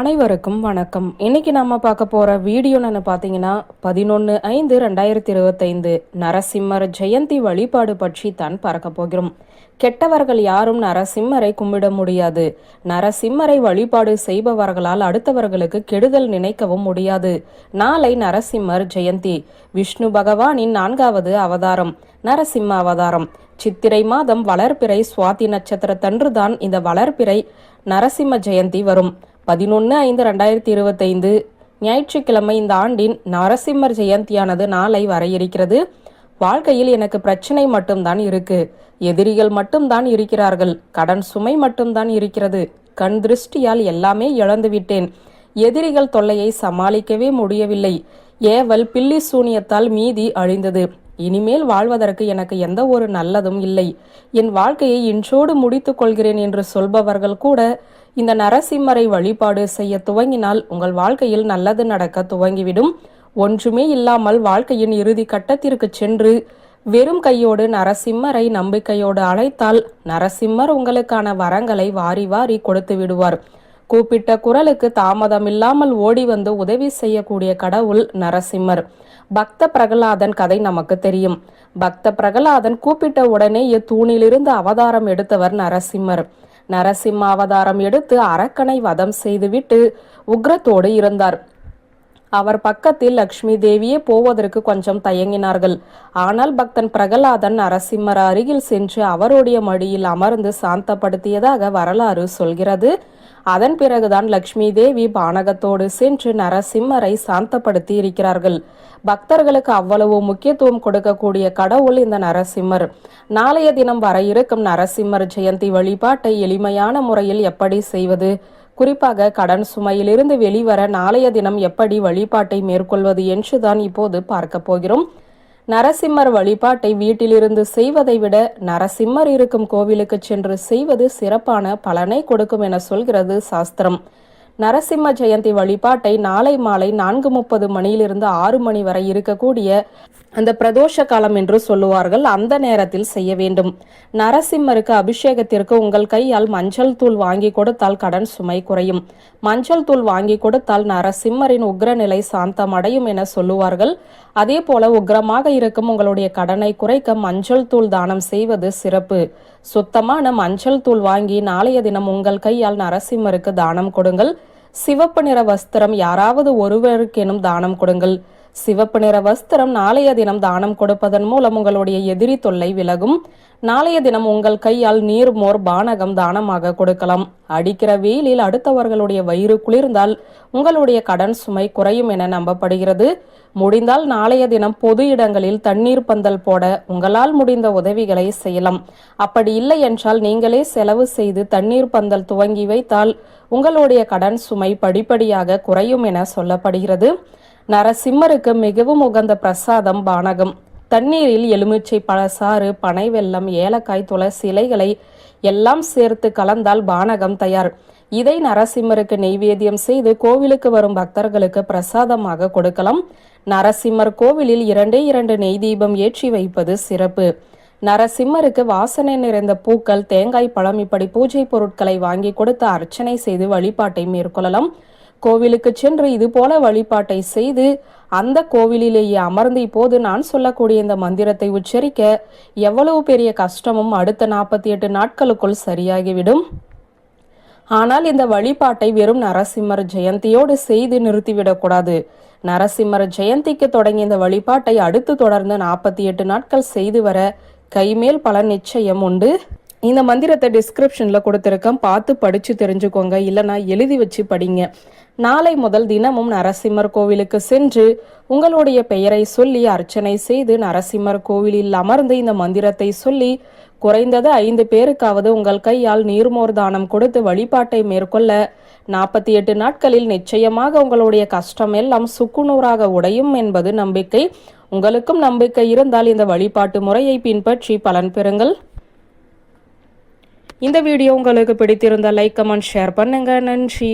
அனைவருக்கும் வணக்கம். இன்னைக்கு நம்ம பார்க்க போற வீடியோன்னு பார்த்தீங்கன்னா பதினொன்று ஐந்து ரெண்டாயிரத்தி இருபத்தைந்து நரசிம்மர் ஜெயந்தி வழிபாடு பற்றி தான் பார்க்க போகிறோம். கெட்டவர்கள் யாரும் நரசிம்மரை கும்பிட முடியாது. நரசிம்மரை வழிபாடு செய்பவர்களால் அடுத்தவர்களுக்கு கெடுதல் நினைக்கவும் முடியாது. நாளை நரசிம்மர் ஜெயந்தி. விஷ்ணு பகவானின் நான்காவது அவதாரம் நரசிம்ம அவதாரம். சித்திரை மாதம் வளர்பிறை சுவாதி நட்சத்திரத்தன்றுதான் இந்த வளர்பிறை நரசிம்ம ஜெயந்தி வரும். பதினொன்று ஐந்து ரெண்டாயிரத்தி இருபத்தைந்து. ஞாயிற்றுக்கிழமை இந்த ஆண்டின் நரசிம்மர் ஜெயந்தியானது நாளை வர இருக்கிறது வாழ்க்கையில் எனக்கு பிரச்சனை மட்டும்தான் இருக்கு. எதிரிகள் மட்டும்தான் இருக்கிறார்கள். கடன் சுமை மட்டும்தான் இருக்கிறது. கண் திருஷ்டியால் எல்லாமே இழந்துவிட்டேன் எதிரிகள் தொல்லையை சமாளிக்கவே முடியவில்லை. ஏவல் பில்லி சூனியத்தால் மீதி அழிந்தது. இனிமேல் வாழ்வதற்கு எனக்கு எந்த ஒரு நல்லதும் இல்லை. என் வாழ்க்கையை இன்றோடு முடித்துக் கொள்கிறேன் என்று சொல்பவர்கள் கூட இந்த நரசிம்மரை வழிபாடு செய்ய துவங்கினால் உங்கள் வாழ்க்கையில் நல்லது நடக்க துவங்கிவிடும். ஒன்றுமே இல்லாமல் வாழ்க்கையின் இறுதி கட்டத்திற்கு சென்று வெறும் கையோடு நரசிம்மரை நம்பிக்கையோடு அழைத்தால் நரசிம்மர் உங்களுக்கான வரங்களை வாரி வாரி கொடுத்து விடுவார். கூப்பிட்ட குரலுக்கு தாமதமில்லாமல் ஓடி வந்து உதவி செய்யக்கூடிய கடவுள் நரசிம்மர். பக்த பிரகலாதன் கதை நமக்கு தெரியும். பக்த பிரகலாதன் கூப்பிட்ட உடனே தூணிலிருந்து அவதாரம் எடுத்தவர் நரசிம்மர். நரசிம்ம அவதாரம் எடுத்து அரக்கனை வதம் செய்துவிட்டு உக்ரத்தோடு இருந்தார். அவர் பக்கத்தில் லக்ஷ்மி தேவியே போவதற்கு கொஞ்சம் தயங்கினார்கள். ஆனால் பக்தன் பிரகலாதன் நரசிம்மர் அருகில் சென்று அவருடைய மடியில் அமர்ந்து சாந்தப்படுத்தியதாக வரலாறு சொல்கிறது. அதன் பிறகுதான் லக்ஷ்மி தேவி பானகத்தோடு சென்று நரசிம்மரை சாந்தப்படுத்தி இருக்கிறார்கள். பக்தர்களுக்கு அவ்வளவு முக்கியத்துவம் கொடுக்கக்கூடிய கடவுள் இந்த நரசிம்மர். நாளைய தினம் வர இருக்கும் நரசிம்மர் ஜெயந்தி வழிபாட்டை எளிமையான முறையில் எப்படி செய்வது? குறிப்பாக கடன் சுமையிலிருந்து வெளிவர நாளைய தினம் எப்படி வழிபாட்டை மேற்கொள்வது என்றுதான் இப்போது பார்க்க போகிறோம். நரசிம்மர் வழிபாட்டை வீட்டிலிருந்து செய்வதை விட நரசிம்மர் இருக்கும் கோவிலுக்கு சென்று செய்வது சிறப்பான பலனை கொடுக்கும் என சொல்கிறது சாஸ்திரம். நரசிம்ம ஜெயந்தி வழிபாட்டை நாளை மாலை நான்கு முப்பது மணியிலிருந்து ஆறு மணி வரை இருக்கக்கூடிய அந்த பிரதோஷ காலம் என்று சொல்லுவார்கள் அந்த நேரத்தில் செய்ய வேண்டும். நரசிம்மருக்கு அபிஷேகத்திற்கு உங்கள் கையால் மஞ்சள் தூள் வாங்கி கொடுத்தால் கடன் சுமை குறையும். மஞ்சள் தூள் வாங்கி கொடுத்தால் நரசிம்மரின் உக்ரநிலை சாந்தம் அடையும் என சொல்லுவார்கள். அதே போல உக்ரமாக இருக்கும் உங்களுடைய கடனை குறைக்க மஞ்சள் தூள் தானம் செய்வது சிறப்பு. சுத்தமான மஞ்சள் தூள் வாங்கி நாளைய தினம் உங்கள் கையால் நரசிம்மருக்கு தானம் கொடுங்கள். சிவப்பு நிற வஸ்திரம் யாராவது ஒருவருக்கெனும் தானம் கொடுங்கள். சிவப்பு நிற வஸ்திரம் நாளைய தினம் தானம் கொடுப்பதன் மூலம் உங்களுடைய எதிரி தொல்லை விலகும். நாளைய தினம் உங்கள் கையால் நீர் மோர் பானகம் தானமாக கொடுக்கலாம். அடிக்கிற வெயிலில் அடுத்தவர்களுடைய வயிறு குளிர்ந்தால் உங்களுடைய கடன் சுமை குறையும் என நம்பப்படுகிறது. முடிந்தால் நாளைய தினம் பொது இடங்களில் தண்ணீர் பந்தல் போட உங்களால் முடிந்த உதவிகளை செய்யலாம். அப்படி இல்லை என்றால் நீங்களே செலவு செய்து தண்ணீர் பந்தல் துவங்கி வைத்தால் உங்களுடைய கடன் சுமை படிப்படியாக குறையும் என சொல்லப்படுகிறது. நரசிம்மருக்கு மிகவும் உகந்த பிரசாதம் பானகம். தண்ணீரில் எலுமிச்சை பழசாறு பனை வெல்லம் ஏலக்காய் துளசி இலைகளை எல்லாம் சேர்த்து கலந்தால் பானகம் தயார். இதை நரசிம்மருக்கு நெய்வேத்தியம் செய்து கோவிலுக்கு வரும் பக்தர்களுக்கு பிரசாதமாக கொடுக்கலாம். நரசிம்மர் கோவிலில் இரண்டே இரண்டு நெய் தீபம் ஏற்றி வைப்பது சிறப்பு. நரசிம்மருக்கு வாசனை நிறைந்த பூக்கள் தேங்காய் பழம் இப்படி பூஜை பொருட்களை வாங்கி கொடுத்து அர்ச்சனை செய்து வழிபாட்டை மேற்கொள்ளலாம். கோவிலுக்கு சென்று இது போல வழிபாட்டை செய்து அந்த கோவிலிலேயே அமர்ந்து இப்போது நான் சொல்லக்கூடிய இந்த மந்திரத்தை உச்சரிக்க எவ்வளவு பெரிய கஷ்டமும் அடுத்த நாற்பத்தி எட்டு நாட்களுக்குள் சரியாகிவிடும். ஆனால் இந்த வழிபாட்டை வெறும் நரசிம்மர் ஜெயந்தியோடு செய்து நிறுத்திவிடக்கூடாது. நரசிம்மர் ஜெயந்திக்கு தொடங்கிய இந்த வழிபாட்டை அடுத்து தொடர்ந்து நாற்பத்தி எட்டு நாட்கள் செய்து வர கைமேல் பல நிச்சயம் உண்டு. இந்த மந்திரத்தை டிஸ்கிரிப்ஷனில் கொடுத்துருக்கேன். பார்த்து படித்து தெரிஞ்சுக்கோங்க. இல்லைனா எழுதி வச்சு படிங்க. நாளை முதல் தினமும் நரசிம்மர் கோவிலுக்கு சென்று உங்களுடைய பெயரை சொல்லி அர்ச்சனை செய்து நரசிம்மர் கோவிலில் அமர்ந்து இந்த மந்திரத்தை சொல்லி குறைந்தது ஐந்து பேருக்காவது உங்கள் கையால் நீர்மோர் தானம் கொடுத்து வழிபாட்டை மேற்கொள்ள நாற்பத்தி எட்டு நாட்களில் நிச்சயமாக உங்களுடைய கஷ்டம் எல்லாம் சுக்குநூறாக உடையும் என்பது நம்பிக்கை. உங்களுக்கும் நம்பிக்கை இருந்தால் இந்த வழிபாட்டு முறையை பின்பற்றி பலன் பெறுங்கள். இந்த வீடியோ உங்களுக்கு பிடித்திருந்தால் லைக் கமெண்ட் ஷேர் பண்ணுங்க. நன்றி.